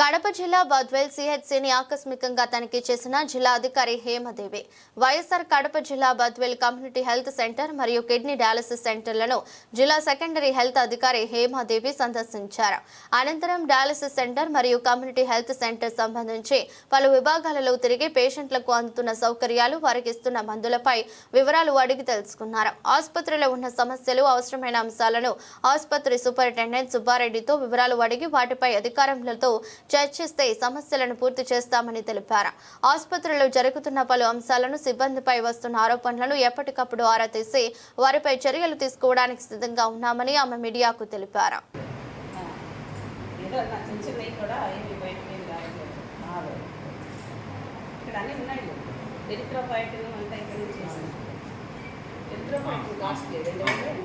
కడప జిల్లా బద్వేల్ సిహెచ్సిని ఆకస్మికంగా తనిఖీ చేసిన జిల్లా అధికారి హేమదేవి. వైఎస్ఆర్ కడప జిల్లా బద్వేల్ కమ్యూనిటీ హెల్త్ సెంటర్ మరియు కిడ్నీ డయాలసిస్ సెంటర్లను జిల్లా సెకండరీ హెల్త్ అధికారి హేమాదేవి సందర్శించారు. అనంతరం డయాలసిస్ సెంటర్ మరియు కమ్యూనిటీ హెల్త్ సెంటర్ సంబంధించి పలు విభాగాలలో తిరిగి పేషెంట్లకు అందుతున్న సౌకర్యాలు వారికి ఇస్తున్న మందులపై వివరాలు అడిగి తెలుసుకున్నారు. ఆసుపత్రిలో ఉన్న సమస్యలు అవసరమైన అంశాలను ఆసుపత్రి సూపరింటెండెంట్ సుబ్బారెడ్డితో వివరాలు అడిగి వాటిపై అధికారులతో చర్చిస్తే సమస్యలను పూర్తి చేస్తామని తెలిపారు. ఆసుపత్రిలో జరుగుతున్న పలు అంశాలను సిబ్బందిపై వస్తున్న ఆరోపణలను ఎప్పటికప్పుడు ఆరా తీసి వారిపై చర్యలు తీసుకోవడానికి సిద్ధంగా ఉన్నామని ఆమె మీడియాకు తెలిపారు. ఏదో నా చిన్న చిన్నవి కూడా ఏమి బయటకు ఏం రావట్లేదు ఇక్కడ అన్నీ ఉన్నాయి ఎరిత్రోపాయిటిన్ అంతా ఇక్కడ నుంచి చేస్తాం ఎరిత్రోపాయిటిన్ కాస్ట్ లేదు రెండు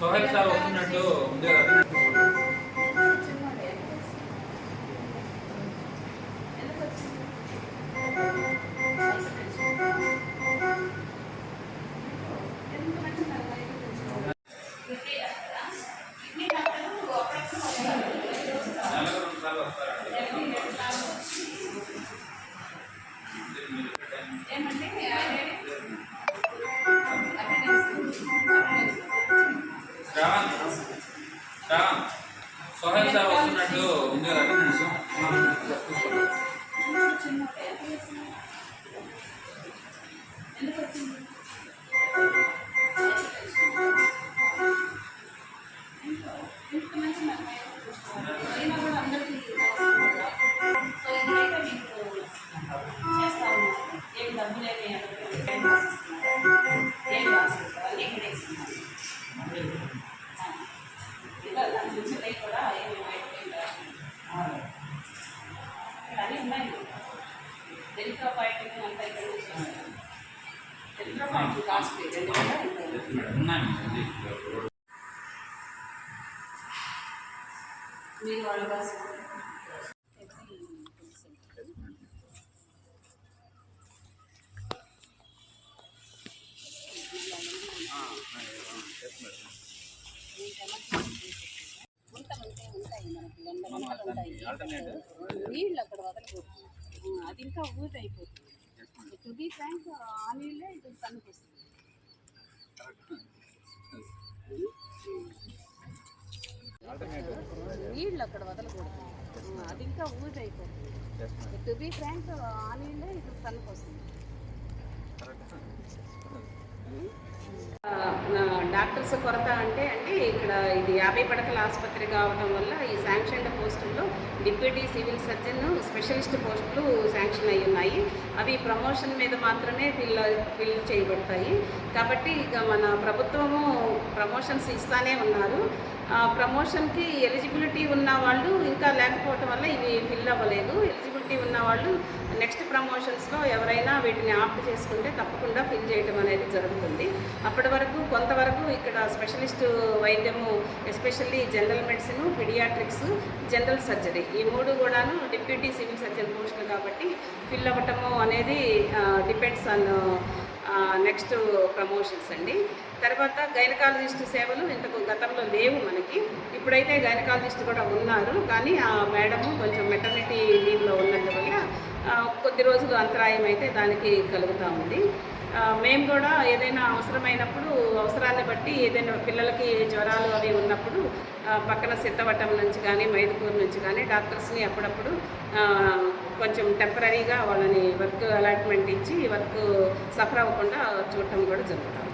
సోహెల్ సార్ వస్తున్నట్టు ఉంది సోహెల్ సార్ వస్తున్నట్టు ఎందుకు వచ్చింది? మీరు వాళ్ళ బస్ నీళ్ళు అక్కడ వదలకూడదు. అది ఇంకా ఊరైపోతుంది అయిపోతుంది టు బీ ఫ్రాంక్ ఆ నీళ్ళే ఇది వస్తుంది నీళ్ళు అక్కడ వదలకూడదు. అది ఇంకా ఊజ్ అయిపోతుంది. టు బీ ఫ్రాంక్ ఆ నీళ్ళే ఇది వస్తుంది డాక్టర్స్ కొరత అంటే అంటే ఇక్కడ ఇది యాభై పడకల ఆసుపత్రి కావడం వల్ల ఈ శాంక్షన్డ్ పోస్టుల్లో డిప్యూటీ సివిల్ సర్జన్ స్పెషలిస్ట్ పోస్టులు శాంక్షన్ అయి ఉన్నాయి. అవి ప్రమోషన్ మీద మాత్రమే ఫిల్ ఫిల్ చేయబడతాయి. కాబట్టి ఇక మన ప్రభుత్వము ప్రమోషన్స్ ఇస్తానే ఉన్నారు. ఆ ప్రమోషన్కి ఎలిజిబిలిటీ ఉన్న వాళ్ళు ఇంకా లేకపోవటం వల్ల ఇవి ఫిల్ అవ్వలేదు. ఎలిజిబిలిటీ ఉన్న వాళ్ళు నెక్స్ట్ ప్రమోషన్స్లో ఎవరైనా వీటిని ఆప్ట్ చేసుకుంటే తప్పకుండా ఫిల్ చేయడం అనేది జరుగుతుంది. అప్పటి వరకు కొంతవరకు ఇక్కడ స్పెషలిస్ట్ వైద్యము especially general medicine paediatrics general surgery. ఈ మూడు కూడాను డిప్యూటీ సివిల్ సర్జన్ పోస్టులు కాబట్టి ఫిల్ అవ్వటము అనేది డిపెండ్స్ ఆన్ నెక్స్ట్ ప్రమోషన్స్ అండి. తర్వాత గైనకాలజిస్ట్ సేవలు ఇంతకు గతంలో లేవు మనకి. ఇప్పుడైతే గైనకాలజిస్ట్ కూడా ఉన్నారు. కానీ ఆ మేడము కొంచెం మెటర్నిటీ లీవ్లో ఉన్నందువల్ల వల్ల కొద్ది రోజులు అంతరాయం అయితే దానికి కలుగుతూ ఉంది. మేము కూడా ఏదైనా అవసరమైనప్పుడు అవసరాన్ని బట్టి ఏదైనా పిల్లలకి జ్వరాలు అవి ఉన్నప్పుడు పక్కన సిద్ధవటం నుంచి కానీ మైదుకూరు నుంచి కానీ డాక్టర్స్ని అప్పుడప్పుడు కొంచెం టెంపరీగా వాళ్ళని వర్క్ అలాట్మెంట్ ఇచ్చి వర్క్ సఫర్ అవ్వకుండా చూడటం కూడా జరుగుతుంది.